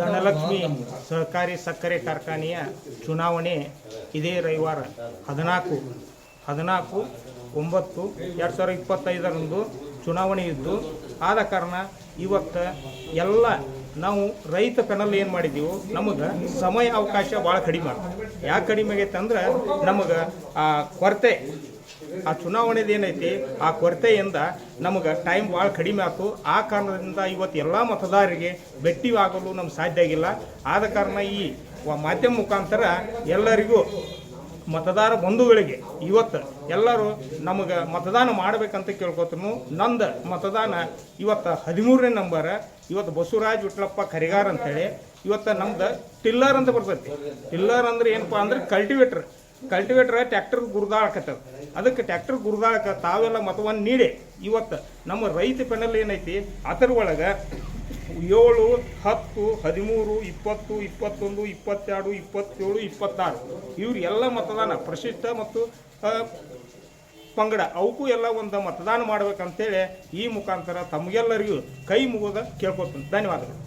ಧನಲಕ್ಷ್ಮಿ ಸಹಕಾರಿ ಸಕ್ಕರೆ ಕಾರ್ಖಾನೆಯ ಚುನಾವಣೆ ಇದೇ ರವಿವಾರ. ಹದಿನಾಲ್ಕು ಹದಿನಾಲ್ಕು, ಒಂಬತ್ತು, ಎರಡು ಸಾವಿರದ ಇಪ್ಪತ್ತೈದರಂದು ಚುನಾವಣೆ ಇದ್ದು, ಆದ ಕಾರಣ ಇವತ್ತು ಎಲ್ಲ ನಾವು ರೈತ ಪೆನಲ್ ಏನು ಮಾಡಿದ್ದೀವಿ, ನಮಗೆ ಸಮಯ ಅವಕಾಶ ಭಾಳ ಕಡಿಮೆ ಯಾಕೆ ಕಡಿಮೆ ಆಗೈತೆ ಅಂದ್ರೆ ನಮಗೆ ಆ ಕೊರತೆ ಆ ಚುನಾವಣೆದು ಏನೈತಿ, ಆ ಕೊರತೆಯಿಂದ ನಮಗೆ ಟೈಮ್ ಭಾಳ ಕಡಿಮೆ ಆಯ್ತು ಆ ಕಾರಣದಿಂದ ಇವತ್ತು ಎಲ್ಲ ಮತದಾರರಿಗೆ ಭೇಟಿ ಆಗಲು ನಮ್ಗೆ ಸಾಧ್ಯ ಆಗಿಲ್ಲ. ಆದ ಕಾರಣ ಈ ಮಾಧ್ಯಮ ಮುಖಾಂತರ ಎಲ್ಲರಿಗೂ ಮತದಾರ ಬಂಧುಗಳಿಗೆ ಇವತ್ತು ಎಲ್ಲರೂ ನಮಗೆ ಮತದಾನ ಮಾಡಬೇಕಂತ ಕೇಳ್ಕೊತನು. ನಂದು ಮತದಾನ ಇವತ್ತು ಹದಿಮೂರನೇ ನಂಬರ್, ಇವತ್ತು ಬಸವರಾಜ್ ವಿಟ್ಲಪ್ಪ ಕರಿಗಾರ್ ಅಂತೇಳಿ. ಇವತ್ತು ನಮ್ದು ಟಿಲ್ಲರ್ ಅಂತ ಬರ್ತೈತಿ. ಟಿಲ್ಲರ್ ಅಂದ್ರೆ ಏನಪ್ಪ ಅಂದ್ರೆ ಕಲ್ಟಿವೇಟರ್ ಕಲ್ಟಿವೇಟರ್ ಟ್ಯಾಕ್ಟರ್ ಗುರುದಾಳಕತ್ತದ ಅದಕ್ಕೆ ಟ್ಯಾಕ್ಟರ್ ಗುರುದಾಳಕ ತಾವೆಲ್ಲ ಮತವನ್ನು ನೀಡಿ. ಇವತ್ತು ನಮ್ಮ ರೈತ ಪೆನಲ್ ಏನೈತಿ? ಅದರ ಒಳಗೆ ಏಳು, ಹತ್ತು, ಹದಿಮೂರು, ಇಪ್ಪತ್ತು, ಇಪ್ಪತ್ತೊಂದು, ಇಪ್ಪತ್ತೆರಡು, ಇಪ್ಪತ್ತೇಳು, ಇಪ್ಪತ್ತಾರು. ಇವ್ರು ಎಲ್ಲ ಮತದಾನ ಪ್ರಶಿಷ್ಟ ಮತ್ತು ಪಂಗಡ. ಅವಕ್ಕೂ ಎಲ್ಲ ಒಂದು ಮತದಾನ ಮಾಡ್ಬೇಕಂತೇಳಿ ಈ ಮುಖಾಂತರ ತಮಗೆಲ್ಲರಿಗೂ ಕೈ ಮುಗೋದ ಕೇಳ್ಕೊತೀನಿ ಧನ್ಯವಾದಗಳು.